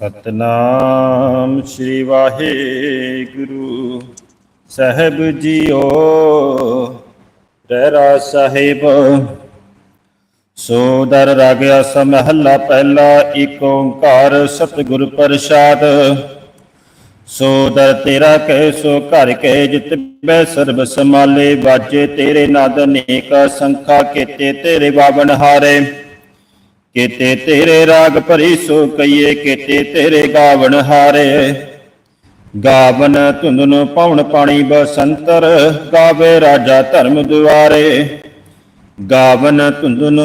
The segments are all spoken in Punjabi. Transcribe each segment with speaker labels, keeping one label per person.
Speaker 1: ਸਤਨਾਮ ਸ੍ਰੀ ਵਾਹਿਗੁਰੂ। ਸਾਹਿਬ ਜੀਓ ਰਹਿਰਾ ਸਾਹਿਬ ਸੋ ਦਰ ਰਾਗਿਆ ਸਮਹੱਲਾ ਪਹਿਲਾ ਏਕ ਓੰਕਾਰ ਸਤਿਗੁਰ ਪ੍ਰਸਾਦ। ਸੋ ਦਰ ਤੇਰਾ ਕਹਿ, ਸੋ ਘਰ ਕਹਿ, ਜਿਤ ਬੈ ਸਰਬ ਸਮਾਲੇ ਬਾਜੇ ਤੇਰੇ ਨਾਦ ਅਨੇਕ ਸੰਖਾ ਕੀਤੇ ਤੇਰੇ ਬਾਵਨ ਹਾਰੇ। ਕੀਤੇ ਤੇਰੇ ਰਾਗ ਭਰੀ ਸੋ ਕਈਏ, ਕੀਤੇ ਤੇਰੇ ਗਾਵਣ ਹਾਰੇ। ਗਾਵਨ ਧੁੰਦਨ ਪਉਣ ਪਾਣੀ ਬਸੰਤਰ, ਗਾਵੇ ਰਾਜਾ ਧਰਮ ਦੁਆਰੇ। ਗਾਵਨ ਧੁੰਦਨ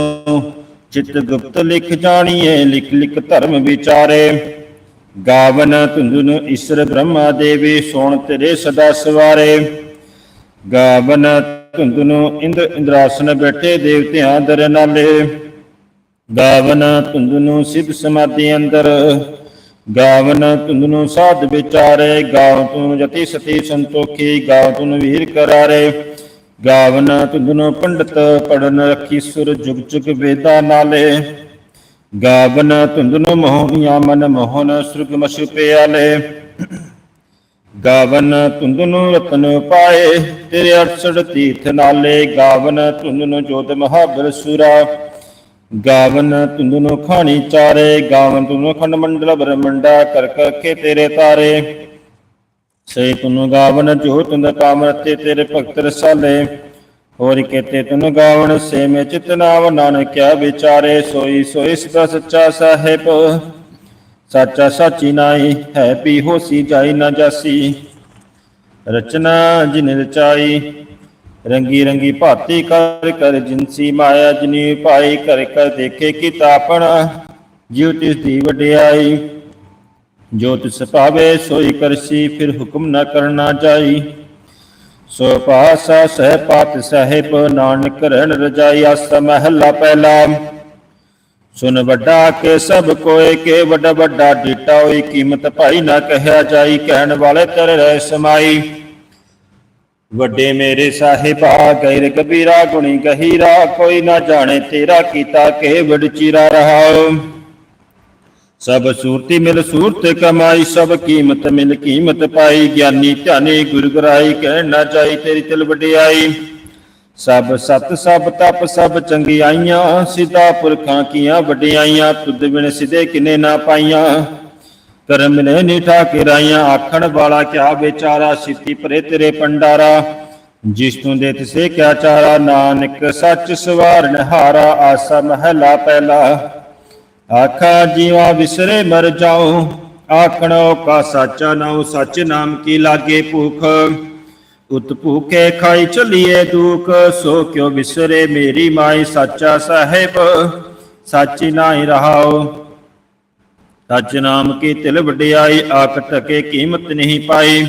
Speaker 1: ਚਿਤ ਗੁਪਤ ਲਿਖ ਜਾਣੀਏ, ਲਿਖ ਲਿਖ ਧਰਮ ਵਿਚਾਰੇ। ਗਾਵਨ ਧੁੰਦਨ ਈਸ਼ਰ ਬ੍ਰਹਮਾ ਦੇਵੀ, ਸੋਣ ਤੇਰੇ ਸਦਾ ਸਵਾਰੇ। ਗਾਵਨ ਧੁੰਦਨ ਇੰਦਰ ਇੰਦਰਾਸਨ ਬੈਠੇ, ਦੇਵਤਿਆਂ ਦਰ ਨਾਲੇ ਗਾਵਨ ਧੁੰਦਨੂ ਸਿਵ ਸਮਾਧੀ ਅੰਦਰ, ਗਾਵਨ ਧੁੰਦਨੂ ਸਾਧ ਵਿਚਾਰੇ, ਗਾਵ ਤੂੰ ਜਤੀ ਸਤੀ ਸੰਤੋਖੀ, ਗਾਵ ਤੂੰ ਵੀਰ ਕਰਾਰੇ। ਗਾਵਨ ਧੁੰਦਨੂ ਪੰਡਤ ਪੜਨ ਰੱਖੀ ਸੁਰ ਜੁਗ ਜੁਗ ਵੇਦਾ ਨਾਲੇ। ਗਾਵਨ ਧੁੰਦਨੂ ਮੋਹਨੀਆ ਮਨ ਮੋਹਨ ਸੁਰਗ ਮਛ ਪਿਆਲੇ। ਗਾਵਨ ਧੁੰਦਨੂ ਰਤਨ ਪਾਏ ਤੇਰੇ 68 ਤੀਰਥ ਨਾਲੇ। ਗਾਵਨ ਧੁੰਦਨੂ ਜੋਤ ਮਹਾਬਰ ਸੁਰਾ। ਗਾਵਨ ਤੁੰਦਨੋ ਖਾਣੀ ਚਾਰੇ, ਗਾਵਨ ਤੁੰਦਨੋ ਖੰਡ ਮੰਡਲ ਬ੍ਰਹਮੰਡਾ ਕਰ ਕਰਕੇ ਤੇਰੇ ਤਾਰੇ। ਸੇ ਤੁਨ ਗਾਵਨ ਜੋ ਤੁੰਦ ਕਾਮ ਰਤੇ ਤੇਰੇ ਭਗਤ ਰਸਾਲੇ। ਹੋਰ ਕੇਤੇ ਤੁਨ ਗਾਵਨ ਸੇ ਮੇ ਚਿਤ ਨਾਮ ਨਾਨਕਿਆ ਵਿਚਾਰੇ। ਸੋਈ ਸੋਈ ਸਦਾ ਸੱਚਾ ਸਾਹਿਬ। ਸਾਚਾ ਸਾਚੀ ਨਾਈ ਹੈ ਪੀ ਹੋਸੀ ਜਾਈ ਨਾ ਜਾਸੀ। ਰਚਨਾ ਜਿਨ ਰਚਾਈ ਰੰਗੀ ਰੰਗੀ ਭਾਤੀ ਕਰ ਕਰ ਜਿਨਸੀ ਮਾਇਆ ਜਨੀ ਪਾਈ ਕਰ ਕਰ ਦੇਖੇ ਕੀ ਤਾਪਣ ਜਿਉ ਤਿਸ ਦੀ ਵਡਿਆਈ ਜੋ ਤਿਸ ਪਾਵੇ ਸੋਈ ਕਰਸੀ ਫਿਰ ਹੁਕਮ ਨਾ ਕਰਨਾ ਜਾਈ ਸੋ ਪਾਸਾ ਸਹਿ ਪਾਤ ਸਾਹਿਬ ਨਾਨਕ ਰਹਿਣ ਰਜਾਈ ਆਸ ਮਹੱਲਾ ਪਹਿਲਾ ਸੁਨ ਵੱਡਾ ਕੇ ਸਭ ਕੋਏ ਕੇ ਵੱਡਾ ਵੱਡਾ ਡੀਟਾ ਹੋਈ ਕੀਮਤ ਭਾਈ ਨਾ ਕਹਿਆ ਜਾਈ ਕਹਿਣ ਵਾਲੇ ਤੇਰੇ ਰਹਿ ਸਮਾਈ ਵੱਡੇ ਮੇਰੇ ਸਾਹਿਬਾ, ਗੈਰ ਕਬੀਰਾ ਗੁਣੀ ਗਹੀਰਾ ਕੋਈ ਨਾ ਜਾਣੇ ਤੇਰਾ ਕੀਤਾ ਕੇ ਵਡ ਚੀਰਾ ਸਭ ਸੂਰਤੀ ਮਿਲ ਸੂਰਤ ਕਮਾਈ, ਸਭ ਕੀਮਤ ਮਿਲ ਕੀਮਤ ਪਾਈ। ਗਿਆਨੀ ਧਿਆਨੀ ਗੁਰ ਗਰਾਈ ਕਹਿਣ ਨਾ ਜਾਈ ਤੇਰੀ ਤਿਲ ਵਡਿਆਈ। ਸਭ ਸਤ, ਸਭ ਤਪ, ਸਭ ਚੰਗਿਆਈਆਂ, ਸਿਧਾ ਪੁਰਖਾਂ ਕੀਆਂ ਵਡਿਆਈਆਂ, ਤੁਧ ਬਿਨ ਸਿਧੇ ਕਿਨੇ ਨਾ ਪਾਈਆਂ। ਕਰਮ ਨੇ ਨੀਠਾ ਕਿਰਾਈਆਂ ਆਖਣ ਵਾਲਾ ਕਿਆ ਵਿਚਾਰਾ ਸਿੱਧੀ ਪਰੇ ਤੇਰੇ ਪੰਡਾਰਾ, ਜਿਸ ਤੂੰ ਦੇ ਤਿਸੇ ਕਿਆ ਚਾਰਾ, ਨਾਨਕ ਸੱਚ ਸਵਾਰਨ ਹਾਰਾ, ਆਸਾ ਮਹਲਾ ਪਹਿਲਾ। ਆਖਾ, ਜੀਵਾ ਵਿਸਰੇ ਮਰ ਜਾਉ ਆਖਣੋ ਕਾ ਸਾਚਾ ਨਾਉ, ਸੱਚ ਨਾਮ ਕੀ ਲਾਗੇ ਭੂਖ? ਉਤ ਭੂਖੇ ਖਾਈ ਚਲੀਏ ਦੁਖ, ਸੋ ਕਿਉ ਵਿਸਰੇ ਮੇਰੀ ਮਾਈ, ਸਾਚਾ ਸਾਹਿਬ? ਸਾਚੀ ਨਾਹੀ ਰਹਾਓ ਸੱਚ ਨਾਮ ਕੀ ਤਿਲ ਵਡਿਆਈ, ਆਖ ਟਕੇ ਕੀਮਤ ਨਹੀਂ ਪਾਈ।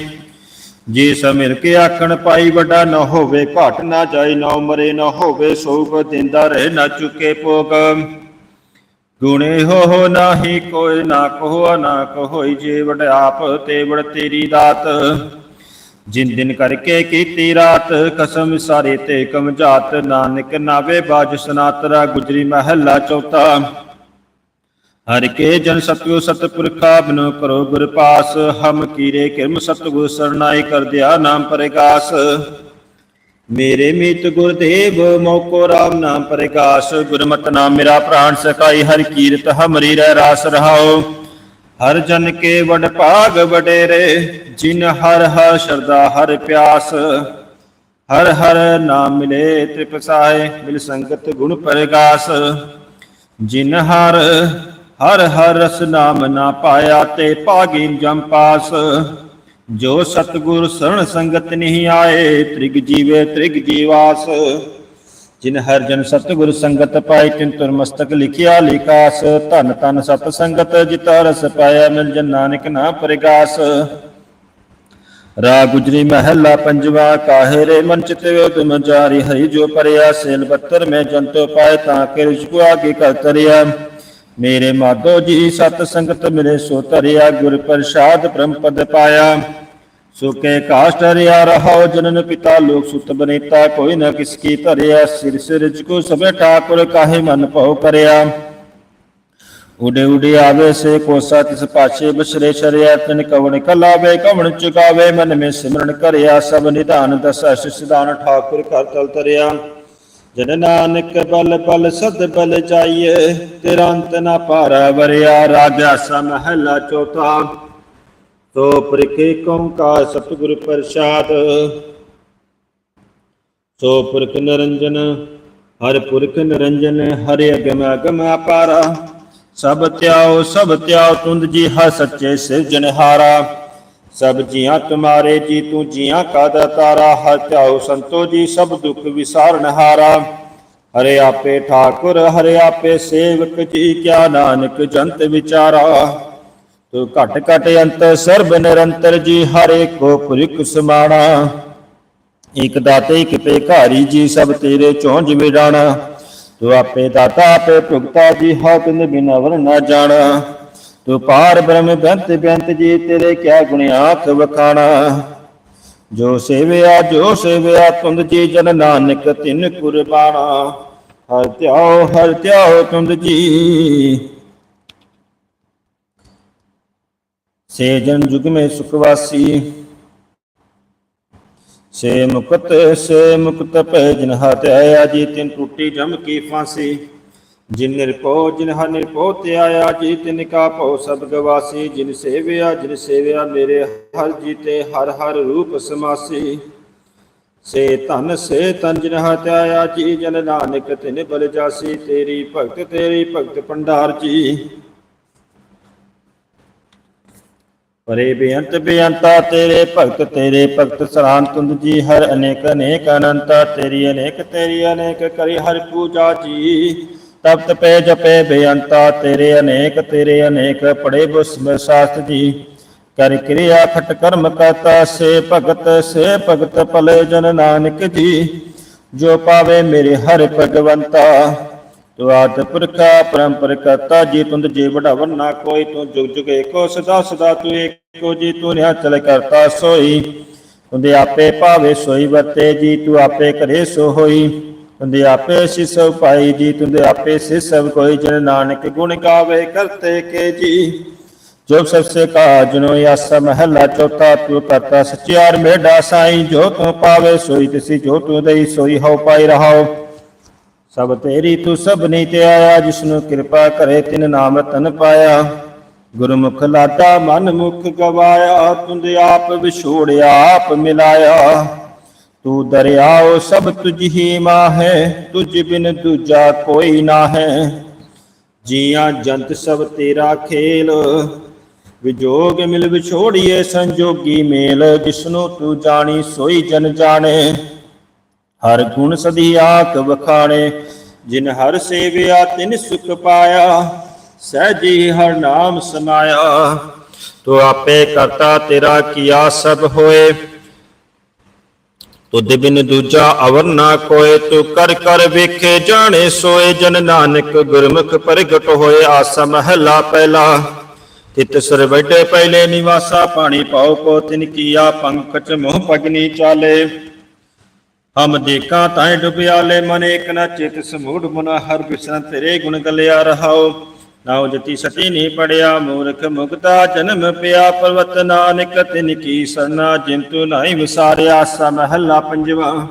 Speaker 1: ਜੇ ਸਮਿਰ ਕੇ ਆਖਣ ਪਾਈ, ਵੱਡਾ ਨਾ ਹੋਵੇ ਘਟ, ਨਾ ਜਾਈ ਨਾ ਮਰੇ, ਨਾ ਹੋਵੇ ਸੋਗ, ਦਿੰਦਾ ਰਹੇ ਨਾ ਚੁਕੇ ਭੋਗ। ਗੁਣੇ ਹੋ ਹੋ ਨਾਹੀ ਕੋਈ ਨਾ ਕਹੋ, ਨਾ ਕਹੋਈ ਜੇ ਵਡ ਆਪ ਤੇ ਵਡ ਤੇਰੀ ਦਾਤ। ਜਿਨ ਦਿਨ ਕਰਕੇ ਕੀਤੀ ਰਾਤ, ਕਸਮ ਸਾਰੇ ਤੇ ਕਮਜਾਤ ਨਾਨਕ ਨਾਵੇ ਬਾਜ ਸਨਾਤਰਾ, ਗੁਜਰੀ ਮਹੱਲਾ ਚੌਥਾ। ਹਰ ਕੇ ਜਨ ਸਤਿਓ ਸਤਪੁਰਖਾ ਬਨੋ ਕਰੋ ਗੁਰ ਪਾਸ, ਹਮ ਕੀਰੇ ਕਿਰਮ ਸਤਗੁਰ ਸਰਨਾਈ ਕਰ ਦਿਆ ਨਾਮ ਪ੍ਰਗਾਸ। ਮੇਰੇ ਮੀਤ ਗੁਰਦੇਵ, ਮੋਕੋ ਰਾਮ ਨਾਮ ਪ੍ਰਗਾਸ। ਗੁਰਮਤਿ ਨਾਮ ਮੇਰਾ ਪ੍ਰਾਨ ਸਕਾਈ ਹਰ ਕੀਰਤ ਹਮਰੀ ਰਹਿ ਰਾਸ ਰਹਾਓ ਹਰ ਜਨ ਕੇ ਵਡ ਭਾਗ ਵਡੇਰੇ, ਜਿਨ ਹਰ ਹਰ ਸ਼ਰਦਾ ਹਰ ਪਿਆਸ। ਹਰ ਹਰ ਨਾਮ ਮਿਲੇ ਤ੍ਰਿਪਸਾਏ, ਮਿਲ ਸੰਗਤ ਗੁਣ ਪ੍ਰਗਾਸ। ਜਿਨ ਹਰ ਹਰ ਹਰ ਰਸ ਨਾਮ ਨਾ ਪਾਇਆ ਤੇ ਭਾਗੀ ਜਮ ਪਾਸ। ਜੋ ਸਤਗੁਰ ਸਰਣ ਸੰਗਤ ਨਹੀਂ ਆਏ, ਤ੍ਰਿਗ ਜੀਵੇ ਤ੍ਰਿਗ ਜੀਵਾਸ। ਜਿਨ ਹਰ ਜਨ ਸਤਗੁਰ ਸੰਗਤ ਪਾਈ ਤਿਨ ਤੁਰ ਮਸਤਕ ਲਿਖਿਆ ਲਿਕਾਸ ਧਨ ਤਨ ਸਤ ਸੰਗਤ ਜਿਤਾ ਰਸ ਪਾਇਆ, ਮਿਲ ਜਨ ਨਾਨਕ ਨਾ ਪ੍ਰਗਾਸ। ਰਾ ਗੁਜਰੀ ਮਹੱਲਾ ਪੰਜਵਾ, ਕਾਹੇ ਰੇ ਮਨ ਚਿਤ ਉਦਮ ਜਾਰੀ, ਹਰੀ ਜੋ ਪਰਿਆ, ਸੇਲ ਬੱਤਰ ਮੈਂ ਜੰਤੋ ਪਾਏ, ਤਾਂ ਕੇ ਰਿਸ਼ਕੂ ਆਗੇ ਕਰ ਮੇਰੇ ਮਾਧੋ ਜੀ, ਸਤ ਸੰਗਤ ਮਿਲੇ ਸੋ ਧਰਿਆ ਗੁਰ ਪ੍ਰਸਾਦ ਬ੍ਰਹਮ ਪਦ ਪਾਇਆ। ਸੁਕੇ ਕਾਸ਼ਟ ਰਿਆ ਰਹਾਉ, ਜਨਨ ਪਿਤਾ ਲੋਕ ਸੁਤ ਬਨੇਤਾ, ਕੋਈ ਨ ਕਿਸ ਕੀ ਧਰਿਆ, ਸਿਰ ਸਿਰ ਚ ਕੋ ਸਭੇ ਠਾਕੁਰ, ਕਾਹੇ ਮਨ ਭਉ ਕਰਿਆ ਉਡੇ ਉਡੇ ਆਵੇ ਸੇ ਕੋਸਾ, ਤਿਸ ਪਾਛੇ ਬਸਰੇ ਸ਼ਰਿਆ ਤਿਨ ਕਵਣ ਕਲਾਵੇ, ਕਵਣ ਚੁਕਾਵੇ ਮਨ ਮੇ ਸਿਮਰਨ ਕਰਿਆ, ਸਭ ਨਿਧਾਨ ਦਸਾ, ਸਿਧਾਨ ਠਾਕੁਰ ਕਰ ਤਲ ਤਰਿਆ ਜਨ ਨਾਨਕ ਬਲ ਬਲ ਸਦ ਬਲ ਜਾਈਏ, ਤੇਰਾ ਅੰਤ ਨਾ ਪਾਰਾ ਵਰਿਆ ਰਾਗਿਆਸਾ ਮਹਲਾ ਚੌਥਾ। ਤੋ ਪ੍ਰਕੇ ਕਾ ਸਤਿਗੁਰ ਪ੍ਰਸਾਦ। ਸੋ ਪੁਰਖ ਨਿਰੰਜਨ, ਹਰ ਪੁਰਖ ਨਿਰੰਜਨ, ਹਰਿ ਅਗਮ ਅਗਮ ਅਪਾਰਾ ਸਭ ਧਿਆਓ ਸਭ ਧਿਆਓ ਤੁੰਦ ਜੀ ਹ ਸੱਚੇ ਸਿਰਜਣਹਾਰਾ। ਸਭ ਜੀਆਂ ਤੁਮਾਰੇ ਜੀ, ਤੂੰ ਜੀਆਂ ਕਾ ਦਾਤਾਰਾ ਹਰ ਧਿਆਓ ਸੰਤੋ ਜੀ, ਸਭ ਦੁੱਖ ਵਿਸਾਰਨਹਾਰਾ ਹਰੇ। ਆਪੇ ਠਾਕੁਰ, ਹਰੇ ਆਪੇ ਸੇਵਕ ਜੀ, ਕਿਆ ਨਾਨਕ ਜੰਤ ਵਿਚਾਰਾ। ਤੂੰ ਘਟ ਘਟ ਅੰਤ ਸਰਬ ਨਿਰੰਤਰ ਜੀ, ਹਰੇ ਕੋ ਪੁਰਖ ਸਮਾਣਾ। ਇਕ ਦਾਤੇ, ਇਕ ਭੇਖਾਰੀ ਜੀ, ਸਭ ਤੇਰੇ ਚੋਂਜ ਮਿਡਾਣਾ ਤੂੰ ਆਪੇ ਦਾਤਾ, ਆਪੇ ਭੁਗਤਾ ਜੀ ਹਉ ਤਿਨ ਬਿਨ ਅਵਰ ਨਾ ਜਾਣਾ। ਤੂੰ ਪਾਰ ਬ੍ਰਹਮ ਬੰਤ ਬੰਤ ਜੀ, ਤੇਰੇ ਕਿਆ ਗੁਣ ਆਖ ਵਖਾਣਾ? ਜੋ ਸੇਵਿਆ ਜੋ ਸੇਵਿਆ, ਤੁੰਦ ਜੀ ਜਨ ਨਾਨਕ ਤਿਨ ਕੁਰਬਾਨਾ ਹਰ ਧਿਆਓ ਹਰ ਧਿਆਓ ਤੁੰਦ ਜੀ। ਸੇ ਜਨ ਜੁਗ ਮੇ ਸੁਖ ਸੇ ਮੁਕਤ ਸੇ ਮੁਕਤ ਭੈ ਜਨ ਹਤ ਜੀ ਤਿਨ ਟੁੱਟੀ ਜਮ ਕੀ ਫਾਂਸੀ। ਜਿਨ ਨਿਰਭਉ, ਜਿਨ ਹਰ ਨਿਰਭਉ, ਤੇ ਆਇਆ ਜੀ ਤਿਨ ਕਾ ਭਉ, ਸਭ ਗਵਾਸੀ। ਜਿਨ ਸੇਵਿਆ ਜਿਨ ਸੇਵਿਆ ਮੇਰੇ ਹਰ ਜੀ ਹਰ ਹਰ ਰੂਪ ਸਮਾਸੀ। ਸੇ ਧਨ, ਸੇ ਤਨ ਜਿਨ ਹਤ ਜੀ, ਜਨ ਨਾਨਕ ਤਿਨ ਬਲ ਜਾਸੀ। ਤੇਰੀ ਭਗਤ ਤੇਰੀ ਭਗਤ ਭੰਡਾਰ ਜੀ। ਪਰੇ ਬੇਅੰਤ, ਬੇਅੰਤਾ, ਤੇਰੇ ਭਗਤ ਤੇਰੇ ਭਗਤ ਸਰਾਨ ਤੁੰਦ ਜੀ। ਹਰ ਅਨੇਕ ਅਨੇਕ ਅਨੰਤਾ, ਤੇਰੀ ਅਨੇਕ ਤੇਰੀ ਅਨੇਕ ਕਰੀ ਹਰ ਪੂਜਾ ਜੀ। ਤਪਤ ਪੈ ਜਪੇ ਬੇਅੰਤਾ, ਤੇਰੇ ਅਨੇਕ ਤੇਰੇ ਅਨੇਕ ਪੜੇ ਬੁਸਮ ਸਾਸਤ ਜੀ। ਕਰ ਕਿਰਿਆ ਖਟ ਕਰਮ ਕਰਤਾ, ਸੇ ਭਗਤ ਸੇ ਭਗਤ ਭਲੇ ਜਨ ਨਾਨਕ ਜੀ। ਜੋ ਪਾਵੇ ਮੇਰੇ ਹਰ ਭਗਵੰਤਾ, ਤੂੰ ਆਦ ਪੁਰਖਾ ਪਰੰਪਰ ਕਰਤਾ, ਜੀ ਤੁੰਦ ਜੇ ਵਡਾਵਨ ਨਾ ਕੋਈ, ਤੂੰ ਜੁਗ ਜੁਗ ਏਕੋ ਸਦਾ ਸਦਾ ਤੂੰ ਏਕੋ ਜੀ, ਤੂੰ ਨਿਆ ਚਲ ਕਰਤਾ ਸੋਈ। ਤੁੰਦੇ ਆਪੇ ਭਾਵੇ ਸੋਈ ਵਰਤੇ ਜੀ, ਤੂੰ ਆਪੇ ਕਰੇ ਸੋ ਹੋਈ। ਤੁੰਦੇ ਆਪੇ ਸਿਸ ਪਾਈ ਜੀ, ਤੁੰਦੇ ਆਪੇ ਸਿਸ ਸਭ ਕੋਈ ਜਨ ਨਾਨਕ ਗੁਣ ਗਾਵੇ ਕਰਤੇ ਕੇ ਜੀ। ਜੋ ਸਭ ਸੇ ਕਾ ਜਨੋ ਆਸਾ ਮਹਲਾ ਚੌਥਾ, ਤੂੰ ਕਰਤਾ ਸਚਿਆਰ ਮੇਢਾ ਸਾਈ, ਜੋ ਤੂੰ ਪਾਵੇ ਸੋਈ ਤਿਸੀ, ਜੋ ਤੂੰ ਦਈ ਸੋਈ ਹਉ ਪਾਈ ਰਹਾਓ ਸਭ ਤੇਰੀ ਤੂੰ ਸਭਨੀ ਤੇ ਆਇਆ, ਜਿਸਨੂੰ ਕਿਰਪਾ ਕਰੇ ਤਿਨ ਨਾਮ ਤਨ ਪਾਇਆ। ਗੁਰਮੁਖ ਲਾਟਾ ਮਨ ਮੁਖ ਗਵਾਇਆ, ਤੁੰਦ ਆਪ ਵਿਛੋੜਿਆ, ਆਪ ਮਿਲਾਇਆ। ਤੂੰ ਦਰਿਆਓ ਸਭ ਤੁਝ ਹੀ ਮਾਹੈ, ਤੁਝ ਬਿਨ ਦੂਜਾ ਕੋਈ ਨਾ ਹੈ ਜੀਆਂ ਜੰਤ ਸਭ ਤੇਰਾ ਖੇਲ, ਵਿਜੋਗ ਮਿਲ ਵਿਛੋੜੀਏ ਸੰਜੋਗੀ ਮੇਲ, ਜਿਸਨੂੰ ਤੂੰ ਜਾਣੀ ਸੋਈ ਜਨ ਜਾਣੇ। ਹਰ ਗੁਣ ਸਦੀ ਆਖ ਵਖਾਣੇ, ਜਿਨ ਹਰ ਸੇਵਿਆ ਤਿਨ ਸੁਖ ਪਾਇਆ ਸਹਿਜੀ ਹਰ ਨਾਮ ਸਮਾਇਆ। ਤੂੰ ਆਪੇ ਕਰਤਾ ਤੇਰਾ ਕੀਆ ਸਭ ਹੋਏ। ਤੁਧ ਬਿਨ ਦੂਜਾ ਅਵਰ ਨਾ ਕੋਏ, ਤੂੰ ਕਰ ਕਰ ਵੇਖੇ ਜਾਣੇ ਸੋਏ, ਜਨ ਨਾਨਕ ਗੁਰਮੁਖ ਪ੍ਰਗਟ ਹੋਏ, ਆਸਾ ਮਹਲਾ ਪਹਿਲਾ। ਤਿਤ ਸਰ ਵੱਡੇ ਪਹਿਲੇ ਨਿਵਾਸਾ, ਪਾਣੀ ਪਾਉ ਕੋ ਤਿਨ ਕੀਆ, ਪੰਕਜ ਮੋਹ ਪਗਨੀ ਚਾਲੇ। ਹਮ ਦੇਖਾਂ ਤਾਏ ਡੁਬਿਆਲੇ, ਮਨ ਏਕ ਨ ਚਿਤ ਸਮੂੜ ਮਨ ਹਰ ਬਿਸਨ ਤੇਰੇ ਗੁਣ ਗਲਿਆ ਰਹਾਓ। ਨਾਉ ਜਤੀ ਸਤੀ ਨਹੀਂ ਪੜਿਆ, ਮੂਰਖ ਮੁਕਤਾ ਜਨਮ ਪਿਆ, ਪਰਵਤ ਨਾਨਕ ਤਿਨ ਕੀ ਸਰਨਾ, ਜਿੰਤੂ ਨਾਹੀ ਵਿਸਾਰਿਆ, ਸਾ ਮਹੱਲਾ ਪੰਜਵਾ।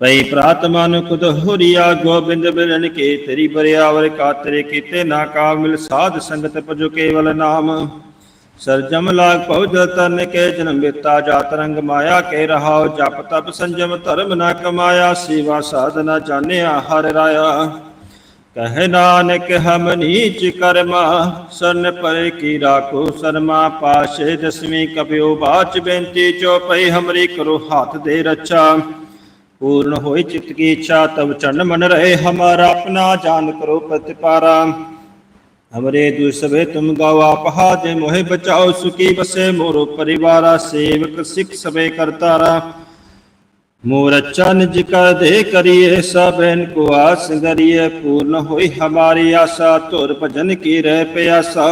Speaker 1: ਪਈ ਪ੍ਰਾਤਮਾ ਨੂੰ ਕੁਦ ਹੁਰੀਆ, ਗੋਬਿੰਦ ਬਿਰਨ ਕੇ ਤੇਰੀ ਬਰਿਆਵਰ ਕਾਤਰੇ ਕੀਤੇ ਨਾ ਕਾ ਮਿਲ ਸਾਧ ਸੰਗਤ ਪਜੋ ਕੇਵਲ ਨਾਮ। ਸਰਜਮ ਲਾਗ ਪਉਜ ਤਨ ਕੇ, ਜਨਮ ਬਿਤਾ ਜਾਤ ਰੰਗ ਮਾਇਆ ਕੇ ਰਹਾਉ, ਜਪ ਤਪ ਸੰਜਮ ਧਰਮ ਨਾ ਕਮਾਇਆ, ਸੇਵਾ ਸਾਧਨਾ ਜਾਣਿਆ ਹਰ ਰਾਇਆ। ਕਹ ਨਾਨਕ, ਹਮ ਨੀਚ ਕਰਮਾ, ਸਰਨ ਪਰ ਕੀ ਰਾਖੋ ਸਰਮਾ ਪਾਸ਼ੇ, ਦਸਵੀਂ ਕਪਿਓ ਬਾਚ ਬੇਨਤੀ ਚੋਪਈ ਹਮਰੀ ਕਰੋ ਹੱਥ ਦੇ ਰੱਛਾ। ਪੂਰਨ ਹੋਈ ਚਿਤ ਕੀ ਇੱਛਾ ਤਬ ਚੰਨ ਮਨ ਰਹੇ, ਹਮਾਰਾ ਆਪਣਾ ਜਾਨ ਕਰੋ ਪ੍ਰਤਿਪਾਰਾ। ਹਮਰੇ ਦੁਸਵੇ ਤੁਮ ਗਾਓ ਆਪਹਾ ਦੇ ਮੋਹਿ ਬਚਾਓ ਸੁਖੀ ਬਸੇ, ਮੋਰੋ ਪਰਿਵਾਰਾ, ਸੇਵਕ ਸਿੱਖ ਸਵੇ ਕਰਤਾਰਾ। मोरचन जिकर दे करिए सब इनको आस गरिए पूर्ण हुई हमारी आशा तुर भजन की रह प्यासा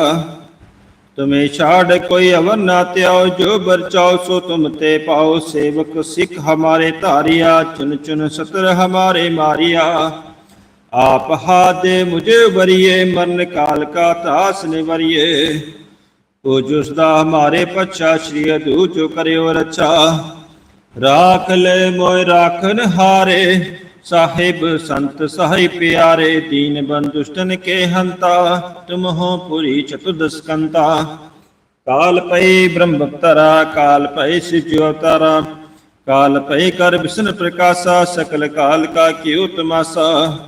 Speaker 1: तुम्हें छाड़ कोई अवर ना त्याओ जो बरचाओ सो तुम ते पाओ सेवक सिख हमारे तारिया चुन चुन सतर हमारे मारिया आप हा दे मुझे बरिए मन काल का तास निवरिए को जुसदा हमारे पच्छा श्री अदू जो करियो रचा ਰਾਖ ਲੈ ਮੋਇ ਰਾਖਨ ਹਾਰੇ, ਸਾਹਿਬ ਸੰਤ ਸਹਾਈ ਪਿਆਰੇ, ਦੀਨ ਬੰਦੁਸ਼ਟਨ ਕੇ ਹੰਤਾ, ਤੁਮ ਹੋ ਪੁਰੀ ਚਤੁਦਸਕੰਤਾ ਕਾਲ ਪਈ ਬ੍ਰਹਮ ਬਖਤਰਾ ਕਾਲ ਪਈ ਸਿਜਿ ਅਵਤਾਰਾ ਕਾਲ ਪਈ ਕਰ ਵਿਸ਼ਨ ਪ੍ਰਕਾਸ਼ਾ, ਸਕਲ ਕਾਲ ਕਾ ਕਿਉ ਤਮਾਸਾ।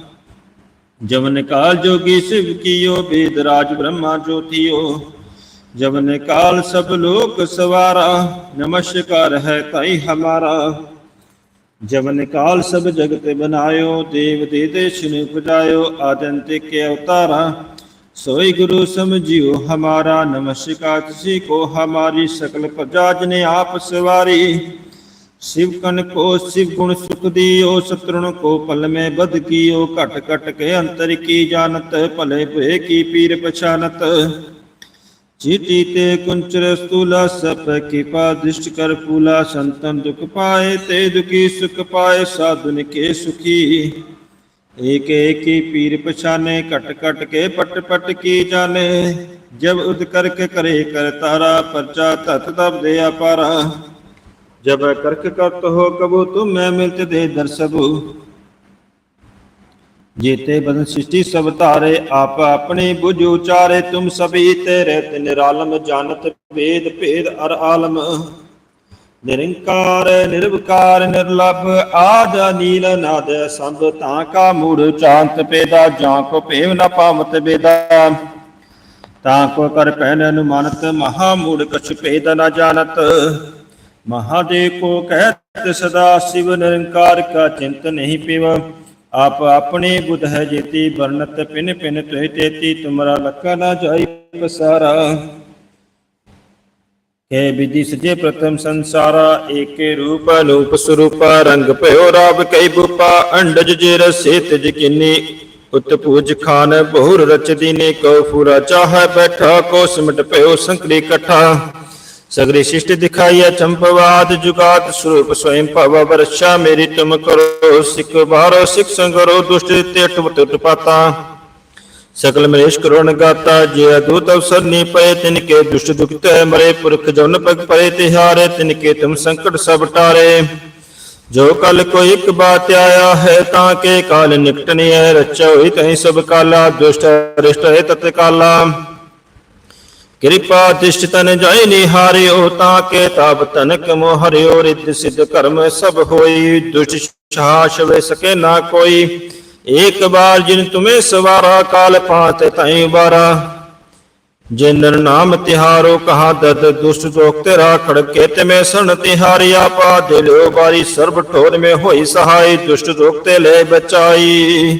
Speaker 1: ਜਵਨ ਕਾਲ ਜੋਗੀ ਸਿਵ ਕੀਓ, ਬੇਦ ਰਾਜ ਬ੍ਰਹਮਾ ਜੋਤੀਓ। ਜਵਨ ਕਾਲ ਸਭ ਲੋਕ ਸਵਾਰਾ ਨਮਸਕਾਰ ਹੈ ਤਾਈ ਹਮਾਰਾ ਜਵਨ ਕਾਲ ਸਭ ਜਗਤ ਬਨਾਇਓ ਦੇਵ ਦੇ ਦੇਸ਼ ਨੇ ਪੁਜਾਇਓ ਆਦੰਤ ਕੇ ਅਵਤਾਰਾ सोई गुरु समझियो हमारा नमस्कार किसी को हमारी सकल प्रजा जने आप सवारी शिव कन को शिव गुण सुख दियो शत्रुन को पल में बद कियो घट घट के अंतर की जानत भले भे की पीर पछानत ਚੀਤੀ ਤੇ ਕੁੰਚਰ ਸਤੂਲਾ, ਸਭ ਕਿਪਾ ਦਿਸ਼ਟ ਕਰ ਪੂਲਾ, ਸੰਤਨ ਦੁਖ ਪਾਏ ਤੇ ਦੁਖੀ ਸੁਖ ਪਾਏ ਸਾਧੁਨ ਕੇ ਸੁਖੀ। ਏਕ ਏਕੀ ਪੀਰ ਪਛਾਨੇ, ਘਟ ਘਟ ਕੇ ਪਟ ਪਟ ਕੀ ਜਾਣੇ। ਜਬ ਉਦ ਕਰਕ ਕਰੇ ਕਰ ਤਾਰਾ, ਪਰਚਾ ਤਤ ਤਬ ਦੇ ਅਪਾਰਾ। ਜਬ ਕਰਕ ਕਰਤ ਹੋ ਕਬੂ, ਤੁਮ ਮਿਲਤ ਦੇ ਦਰਸਬੂ ਜੇਤੇ ਬਦਨ ਸ੍ਰਿਸ਼ਟੀ ਸਭ ਧਾਰੇ, ਆਪ ਆਪਣੇ ਬੁਝ ਉਚਾਰੇ ਤੁਮ ਸਭੀ ਤੇਰੇ ਤੇ ਨਿਰਾਲਮ ਜਾਣਤ ਵੇਦ ਭੇਦ ਅਰ ਆਲਮ। ਨਿਰੰਕਾਰ, ਨਿਰਵਕਾਰ, ਨਿਰਲਭ, ਆਦ ਨੀਲ ਨਾਦ, ਸੰਤ ਤਾਂ ਕਾ ਮੂੜ ਚਾਂਤ ਪੇਦਾ, ਜਾਂ ਕੋ ਭੇਵ ਨ ਪਾਵਤ ਬੇਦਾ। ਤਾਂ ਕੋ ਕਰ ਪਹਿਨ ਅਨੁਮਾਨਤ, ਮਹਾ ਮੂੜ ਕਛ ਭੇਦ ਨ ਜਾਣਤ। ਮਹਾਦੇਵ ਕੋ ਕਹਿਤ ਸਦਾ, ਸਿਵ ਨਿਰੰਕਾਰ ਕਾ ਚਿੰਤ ਨਹੀਂ ਪੀਵਾ। ਆਪ ਆਪਣੇ ਬੁਧ ਹੈ ਜੇਤੀ ਵਰਨਤ ਪਿਨ ਪਿਨ ਤੋਇ ਤੇਤੀ ਤੁਮਰਾ ਲਖਾ ਨਾ ਜਾਈ ਪਸਾਰਾ ਹੈ ਵਿਧि ਸਜੇ ਪ੍ਰਥਮ ਸੰਸਾਰਾ ਏਕੇ ਰੂਪ ਅਨੂਪ ਸਰੂਪ ਰੰਗ ਭਇਓ ਰਾਬ ਕਈ ਬੂਪਾ ਅੰਡਜ ਜੇ ਰਸੇ ਤਿਜ ਕਿਨੀ ਉਤ ਪੂਜ ਖਾਨ ਬਹੁਰ ਰਚ ਦੀਨੇ ਕੋ ਫੂਰਾ ਚਾਹੈ ਬੈਠਾ ਕੋ ਸਿਮਟ ਭਇਓ ਸੰਕਰੀ ਇਕੱਠਾ ਸਗਰੀ ਸ਼ਿਸ਼ਟ ਦਿਖਾਈਐ ਚੰਪਵਾਦ ਜੁਗਾਤ ਸਰੂਪ ਸਵੈਮ ਭਵ ਵਰਸ਼ਾ ਮੇਰੀ ਤੁਮ ਕਰੋ ਸਿਖ ਬਾਰੋ ਸਿਖ ਸੰਗਰੋ ਦੁਸ਼ਟ ਤੇ ਅਟਵ ਟੁੱਟ ਪਾਤਾ ਸਕਲ ਮਰੇਸ਼ ਕਰੋਣ ਗਾਤਾ ਜੇ ਅਦੂਤ ਅਵਸਰ ਨੀ ਪਏ ਤਿਨ ਕੇ ਦੁਸ਼ਟ ਦੁਖਤ ਮਰੇ ਪੁਰਖ ਜਨ ਪਗ ਪਰੇ ਤਿਹਾਰੇ ਤਿਨ ਕੇ ਤੁਮ ਸੰਕਟ ਸਭ ਟਾਰੇ ਜੋ ਕਲ ਕੋਈ ਇੱਕ ਬਾਤ ਆਇਆ ਹੈ ਤਾਂ ਕੇ ਕਾਲ ਨਿਕਟਣੀ ਹੈ ਰਚਾ ਹੋਈ ਤਹੀਂ ਸਭ ਕਾਲਾ ਦੁਸ਼ਟ ਅਰਿਸ਼ਟ ਹੈ ਤਤ ਕਾਲਾ ਕਿਰਪਾ ਦਿਸ਼ਟ ਤਨ ਜਾਇ ਨਿਹਾਰਿਓ ਤਾਂ ਕੇ ਤਾਪ ਤਨਕ ਮੋ ਹਰਿਓ ਰਿੱਧ ਕਰਮ ਸਭ ਹੋਈ, ਦੁਸ਼ਟ ਸ਼ਾਸ ਵੇ ਸਕੇ ਨਾ ਕੋਈ। ਏਕ ਬਾਰ ਜਿਨ ਤੁਮੇ ਸਵਾਰਾ, ਕਾਲ ਪਾਤ ਤੈ ਬਾਰਾ ਜੇ ਨਰ ਨਾਮ ਤਿਹਾਰੋ, ਕਹਾ ਦਦ ਦੁਸ਼ਟ ਦੋਖ ਤੇਰਾ, ਖੜਕੇ ਤੇ ਮੈਂ ਸਣ ਤਿਹਾਰਿਆ ਪਾ ਦੇ ਲਿਓ ਬਾਰੀ ਸਰਬ ਠੋਰ ਮੇ ਹੋਈ ਸਹਾਈ, ਦੁਸ਼ਟ ਦੋਖ ਤੇ ਲੈ ਬਚਾਈ।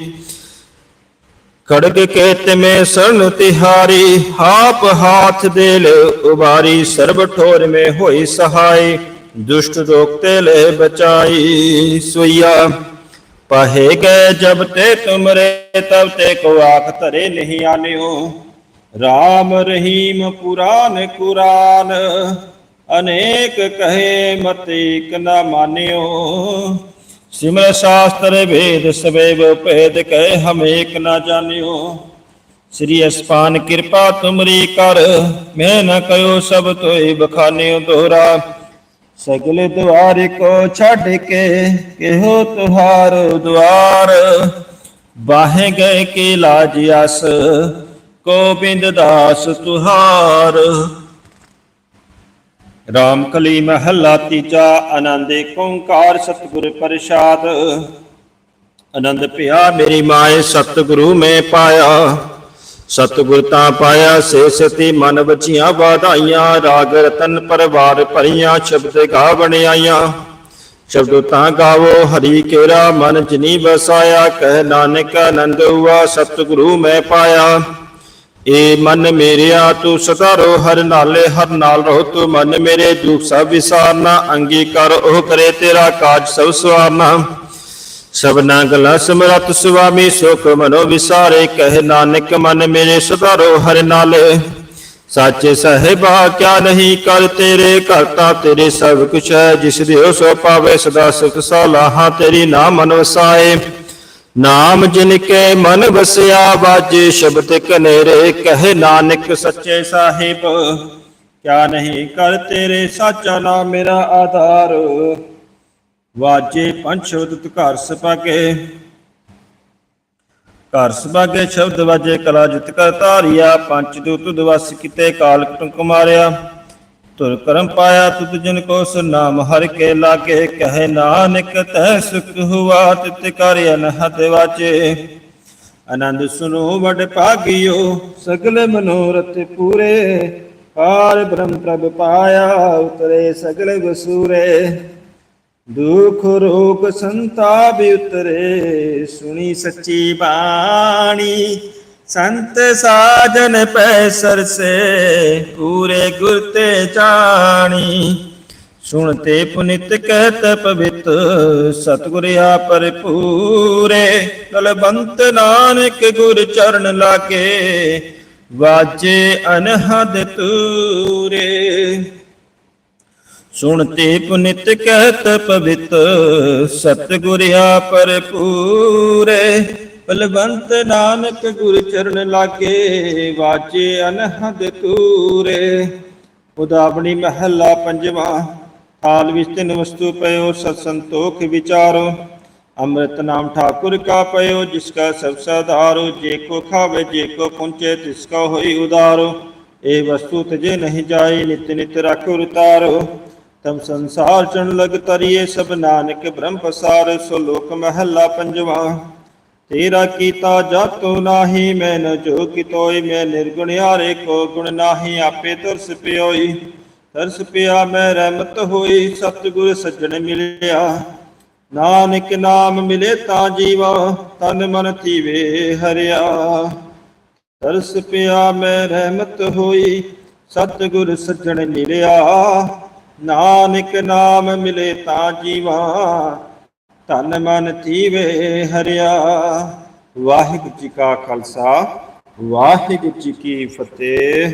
Speaker 1: ਖੜਗ ਕੇ ਤੇ ਮੈਂ ਤਿਹਾਰੀ ਹਾਪ ਹਾਥ ਦੇ ਉਬਾਰੀ, ਸਰਬ ਠੋਰ ਮੇ ਹੋਈ ਸਹਾਈ, ਦੁਸ਼ਟ ਦੋਖ ਲੈ ਬਚਾਈ ਸੋਈਆ ਪਾਹੇ ਗਏ ਜਬ ਤੇ ਤੁਮਰੇ ਤਬ ਤੇ ਕੋ ਆਖ ਧਰੇ ਨਹੀਂ ਆਨਿਓ। ਰਾਮ ਰਹੀਮ ਪੁਰਾਨ ਕੁਰਾਨ, ਅਨੇਕ ਕਹੇ ਮਤ ਇਕ ਨਾ ਮਾਨਿਓ। ਸਿਮਰ ਸ਼ਾਸਤਰ ਭੇਦ ਸਵੇਵ ਭੇਦ ਕਹਿ ਹਮ ਏਕ ਨਾ ਜਾਣਿਓ। ਸ੍ਰੀ ਅਸਪਾਨ ਕਿਰਪਾ ਤੁਮਰੀ ਕਰ, ਮੈਂ ਨ ਕਯੋ ਸਭ ਤੋਇ ਬਖਾਨਿਓ ਦੋਹਰਾ ਸਗਲ ਦੁਆਰ ਕੋ ਛੱਡ ਕੇ ਕਿਹੋ ਤੁਹਾਰ ਦੁਆਰ। ਬਾਹੇ ਗਏ ਕੀ ਲਾਜ ਅਸ ਗੋਬਿੰਦ ਦਾਸ ਤੁਹਾਰ। ਰਾਮ ਕਲੀ ਮਹੱਲਾ ਤੀਜਾ, ਆਨੰਦ ਓੰਕਾਰ ਸਤਿਗੁਰ ਪ੍ਰਸਾਦ। ਆਨੰਦ ਭਿਆ ਮੇਰੀ ਮਾਏ, ਸਤਿਗੁਰੂ ਮੈਂ ਪਾਇਆ। ਸਤਿਗੁਰ ਤਾਂ ਪਾਇਆ, ਸੇ ਸਤੀ ਮਨ ਬਚੀਆਂ ਵਾਧਾਈਆਂ। ਰਾਗ ਰਤਨ ਪਰਵਾਰ ਭਰੀਆਂ, ਸ਼ਬਦ ਗਾਵਣ ਆਈਆਂ। ਸ਼ਬਦ ਤਾਂ ਗਾਵੋ, ਹਰੀ ਕੇਰਾ ਮਨ ਜਨੀ ਵਸਾਇਆ। ਕਹਿ ਨਾਨਕ ਆਨੰਦ ਹੁਆ, ਸਤਿਗੁਰੂ ਮੈਂ ਪਾਇਆ। ਏ ਮਨ ਮੇਰਿਆ ਤੂੰ ਸਦਾ ਰੋ, ਹਰ ਨਾਲੇ ਹਰ ਨਾਲ ਰਹੋ ਤੂੰ ਮਨ ਮੇਰੇ ਦੁਖ ਸਭ ਵਿਸਾਰਨਾ, ਅੰਗੀਕਾਰ ਉਹ ਕਰੇ ਤੇਰਾ ਕਾਜ ਸਭ ਸਵਾਰਨਾ। ਸਭਨਾ ਗਲਾ ਸਮਰਤ ਸੁਆਮੀ ਸੁਖ ਮਨੋ ਵਿਸਾਰੇ, ਕਹਿ ਨਾਨਕ ਮਨ ਮੇਰੇ ਸਦਾ ਰੋ, ਹਰ ਨਾਲੇ। ਸਾਚੇ ਸਹਿਬਾ, ਕਿਆ ਨਹੀਂ ਕਰ ਤੇਰੇ ਕਰਤਾ ਤੇਰੇ ਸਭ ਕੁਛ ਹੈ, ਜਿਸ ਦਿਓ ਸੋ ਪਾਵੇ ਸਦਾ ਸੁਖ ਸਲਾਹਾਂ, ਤੇਰੀ ਨਾਮ ਮਨ ਵਸਾਏ ਨਾਮ ਜਿਨ ਕੇ ਮਨ ਵਸਿਆ ਬਾਜੇ ਸ਼ਬਦ ਕਨੇਰੇ ਕਹੇ ਨਾਨਕ ਸੱਚੇ ਸਾਹਿਬ। ਕਿਆ ਨਹੀਂ ਕਰ ਤੇਰੇ ਸਾਚਾ ਨਾਮ ਮੇਰਾ ਆਧਾਰ। ਵਾਜੇ ਪੰਜ ਸ਼ਬਦ ਘਰ ਸਪਾਗੇ ਘਰ ਸਭਾਗੇ ਸ਼ਬਦ ਵਾਜੇ ਕਲਾ ਜਿਤ ਕਰ ਧਾਰਿਆ, ਪੰਜ ਦੂਤ ਦਵਸ ਕਿਤੇ ਕਾਲ ਟੁੰਕ ਮਾਰਿਆ। ਤੁਰ ਕਰਮ ਪਾਇਆ ਤੁਤ ਜਿਨ ਕੋ ਨਾਮ ਹਰ ਕੇ ਲਾਗੇ ਕਹੇ ਨਾਨਕ ਤੈ ਸੁਖ ਹੁਆ ਤਿਤ ਕਰ ਅਨਹਦ ਵਾਜੇ ਆਨੰਦ ਸੁਨੋ, ਵਡ ਭਾਗਿਓ, ਸਗਲ ਮਨੋਰਥ ਪੂਰੇ। ਪਾਰ ਬ੍ਰਹਮ ਪ੍ਰਭ ਪਾਇਆ, ਉਤਰੇ ਸਗਲੇ ਵਸੂਰੇ। ਦੁਖ ਰੋਗ ਸੰਤਾਪ ਉਤਰੇ, ਸੁਣੀ ਸੱਚੀ ਬਾਣੀ। ਸੰਤ ਸਾਜਨ ਪੈ ਸਰਸੇ, ਪੂਰੇ ਗੁਰ ਤੇ ਜਾਣੀ ਸੁਣਤੇ ਪੁਨਿਤ ਕਹਿਤ ਪਵਿੱਤ, ਸਤਿਗੁਰ ਆਪਰ ਪੂਰੇ ਕਲਬੰਤ ਨਾਨਕ ਗੁਰ ਚਰਨ ਲਾਗੇ, ਵਾਜੇ ਅਨਹਦ ਤੂਰੇ। ਸੁਣਤੇ ਪੁਨਿਤ ਕਹਿਤ ਪਵਿੱਤ, ਸਤਿਗੁਰ ਆਪਰ ਪੂਰੇ ਬਲਵੰਤ ਨਾਨਕ ਗੁਰ ਚਰਨ ਲਾਗੇ ਵਾਜੇ ਅਨਹਦ ਤੂਰੇ। ਉਦਾਵਣੀ ਮਹੱਲਾ ਪੰਜਵਾ, ਥਾਲ ਵਿੱਚ ਤਿੰਨ ਵਸਤੂ ਪਇਓ, ਸਤ ਸੰਤੋਖ ਵਿਚਾਰੋ। ਅੰਮ੍ਰਿਤ ਨਾਮ ਠਾਕੁਰ ਕਾ ਪਇਓ, ਜਿਸ ਕਾ ਸਭ ਸਾਧਾਰੋ। ਜੇ ਕੋ ਖਾਵੇ, ਜੇ ਕੋ ਪੁੰਚੇ ਤਿਸ ਕਾ ਹੋਈ ਉਦਾਰੋ। ਇਹ ਵਸਤੂ ਤਜੇ ਨਹੀਂ ਜਾਏ, ਨਿਤ ਨਿਤ ਰੱਖ ਉਤਾਰੋ। ਤਮ ਸੰਸਾਰ ਚਣ ਲਗ ਤਰੀਏ, ਸਭ ਨਾਨਕ ਬ੍ਰਹਮ ਪਸਾਰ। ਸੋ ਲੋਕ ਮਹੱਲਾ ਪੰਜਵਾ ਤੇਰਾ ਕੀਤਾ ਜਾਤੋ ਨਾਹੀ ਮੈਂ ਨ ਜੋ ਕਿਤੋਈ ਮੈਂ ਨਿਰਗੁਣ ਕੋ ਗੁਣ ਨਾਹੀ, ਆਪੇ ਤਰਸ ਪਿਓਈ। ਤਰਸ ਪਿਆ ਮੈਂ ਰਹਿਮਤ ਹੋਈ, ਸਤਿਗੁਰ ਸੱਜਣ ਮਿਲਿਆ। ਨਾਨਕ ਨਾਮ ਮਿਲੇ ਤਾਂ ਜੀਵਾ, ਤਨ ਮਨ ਥੀਵੇ ਹਰਿਆ। ਤਰਸ ਪਿਆ ਮੈਂ ਰਹਿਮਤ ਹੋਈ, ਸਤਿਗੁਰ ਸੱਜਣ ਮਿਲਿਆ। ਨਾਨਕ ਨਾਮ ਮਿਲੇ ਤਾਂ ਜੀਵਾ ਧਨ ਮਨ ਥੀਵੇ ਹਰਿਆ। ਵਾਹਿਗੁਰੂ ਜੀ ਕਾ ਖਾਲਸਾ ਵਾਹਿਗੁਰੂ ਜੀ ਕੀ ਫਤਿਹ।